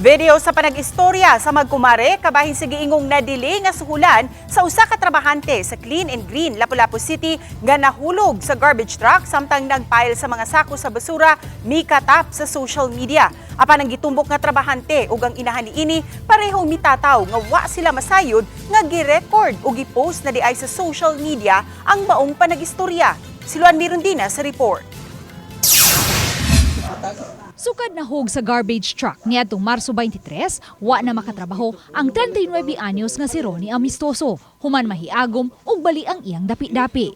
Video sa panag-istorya sa magkumare kabahin sa giingong nadili nga suhulan sa usa ka trabahante sa Clean and Green Lapu-Lapu City nga nahulog sa garbage truck samtang nagpile sa mga sako sa basura mikatap sa social media. Apan ang gitumbok nga trabahante ug ang inahan niini parehong mitataw nga wa sila masayod nga gi-record ug gi-post na diay sa social media ang maong panag-istorya. Siluan Mirundina sa report. Sukad na hog sa garbage truck niadtong Marso 23, wa na makatrabaho ang 39 anyos nga si Ronnie Amistoso, human mahiagom ug bali ang iyang dapi-dapi.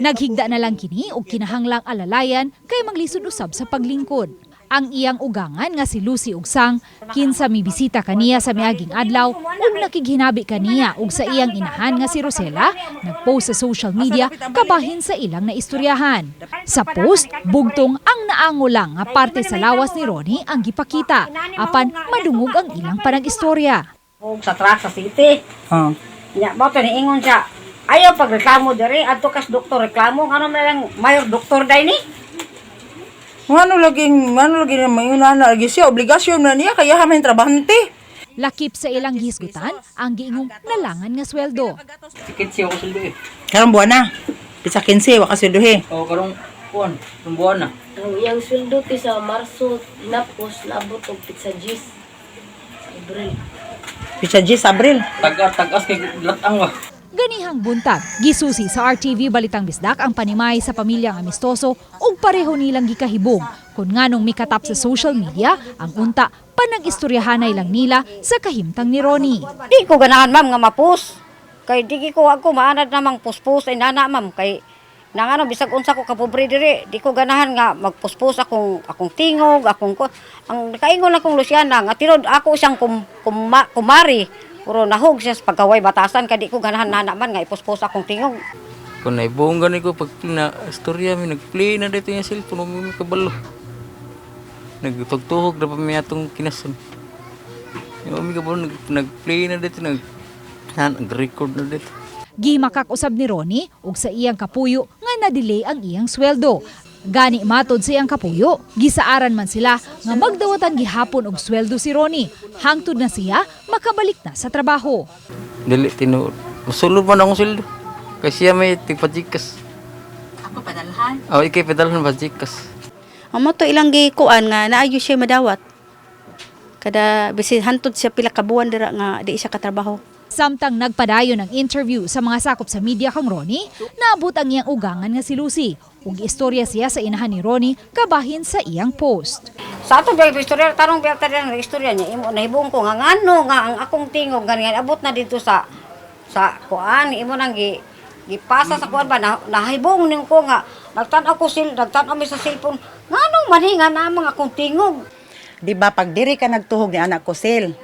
Naghigda na lang kini ug kinahanglang alalayan kay manglisod usab sa paglingkod. Ang iyang ugangan nga si Lucy Ugsang, kinsa mi bisita kaniya sa miaging adlaw ug nakighinabi kaniya ug sa iyang inahan nga si Rosela, nagpost sa social media kabahin sa ilang naistoryahan. Sa post, bugtong ang naango lang nga parte sa lawas ni Ronnie ang gipakita, apan madungog ang ilang panag-istorya. sa truck sa city. Oh. Nya mo to niingon siya. Ayaw pagreklamo diri adto kas doktor reklamo ano man lang mayor doktor day ni. Ano laging, ano laging may una na lagi siya, obligasyon na niya, kaya hamin trabahante. Lakip sa ilang hisgutan ang giingong nalangan nga sweldo. Tikit siya ako suldo eh. Karong buwan na. Pisa 15, waka silduhi. O karong kuan, karong buwan na. Ang iyang sweldo ti sa Marso napos labot og pizza. Sa Abril. Pisa 10 Abril. Tag tagas kay latang wa. Ganihang buntag, gisusi sa RTV Balitang Bisdak ang panimay sa pamilyang amistoso ug pareho nilang gikahibong kung nganong mikatap sa social media ang unta panag-istoryahanay lang nila sa kahimtang ni Ronnie. Di ko ganahan ma'am nga mapus. Kay di ko ako maanad namang puspus ay nana ma'am kay nang ano bisag unsa ko kapobre diri di ko ganahan nga magpuspus akong akong tingog akong ko ang kaingon akong Luciana nga tinod ako siyang kum, kuma, kumari puro nahog siya sa pagkaway batasan kay di ko ganahan nana man nga ipuspus akong tingog Kung naibong gani ko pag na istorya mi nagplay na dito yung cellphone mo kabalo. Nagtugtuhog na pa mi atong kinason. Yung mi kabalo nag nagplay na dito nag nag-record na dito. Gimakak usab ni Ronnie ug sa iyang kapuyo nga na-delay ang iyang sweldo. Gani matod sa iyang kapuyo, gisaaran man sila nga magdawatan gihapon og sweldo si Ronnie. Hangtod na siya makabalik na sa trabaho. Dili tinuod. Masulod man akong sildo. Kasi siya may tigpajikas. Ako padalhan. O ikay pedalhan pajikas. Amo to ilang gikuan nga naayo siya madawat. Kada bisin hantod siya pila ka buwan dira nga di siya katrabaho. Samtang nagpadayon ng interview sa mga sakop sa media kang Ronnie, naabot ang iyang ugangan nga si Lucy. Ug istorya siya sa inahan ni Ronnie kabahin sa iyang post. Sa ato ba istorya? Tarong biya ta ng istorya niya? Imo nahibong ko nga ngano nga ang akong tingog? Ganyan abot na dito sa sa kuan. Imo nang gi gipasa sa kuan ba? Na, nahibong ning ko nga nagtan-aw ko sil nagtan-aw mi sa cellphone ngano maninga na mga akong tingog? Di ba pag diri ka nagtuhog ni anak ko sil,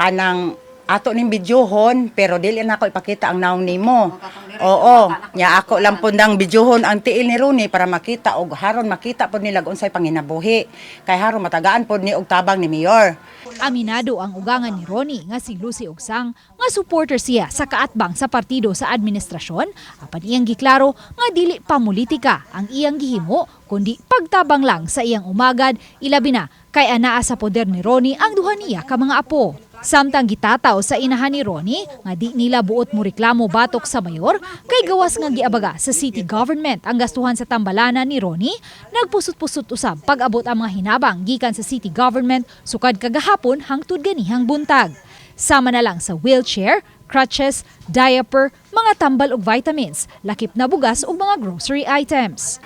kanang ato ning videohon pero dili na ako ipakita ang naong nimo. Oo, nya ako lang pundang videohon ang tiil ni Rooney para makita og haron makita pod nila kung unsay panginabuhi. Kay haron matagaan pod ni og tabang ni Mayor. Aminado ang ugangan ni Ronnie nga si Lucy Ugsang nga supporter siya sa kaatbang sa partido sa administrasyon apan iyang giklaro nga dili pamulitika ang iyang gihimo kundi pagtabang lang sa iyang umagad ilabi na kay anaa sa poder ni Ronnie ang duha niya ka mga apo. Samtang gitataw sa inahan ni Ronnie nga di nila buot mo reklamo batok sa mayor kay gawas nga giabaga sa city government ang gastuhan sa tambalana ni Ronnie nagpusot-pusot usab pag-abot ang mga hinabang gikan sa city government sukad kagahapon hangtod ganihang buntag. Sama na lang sa wheelchair, crutches, diaper, mga tambal ug vitamins, lakip na bugas ug mga grocery items.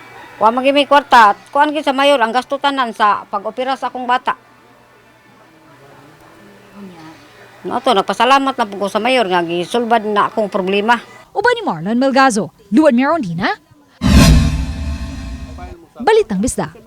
wa magi may kwarta kuan gid sa mayor ang gasto tanan sa pag-opera sa akong bata No to nagpasalamat na po ko sa mayor nga gisulbad na akong problema. Uban ni Marlon Melgazo, Luan Mirondina, Balitang Bisdak.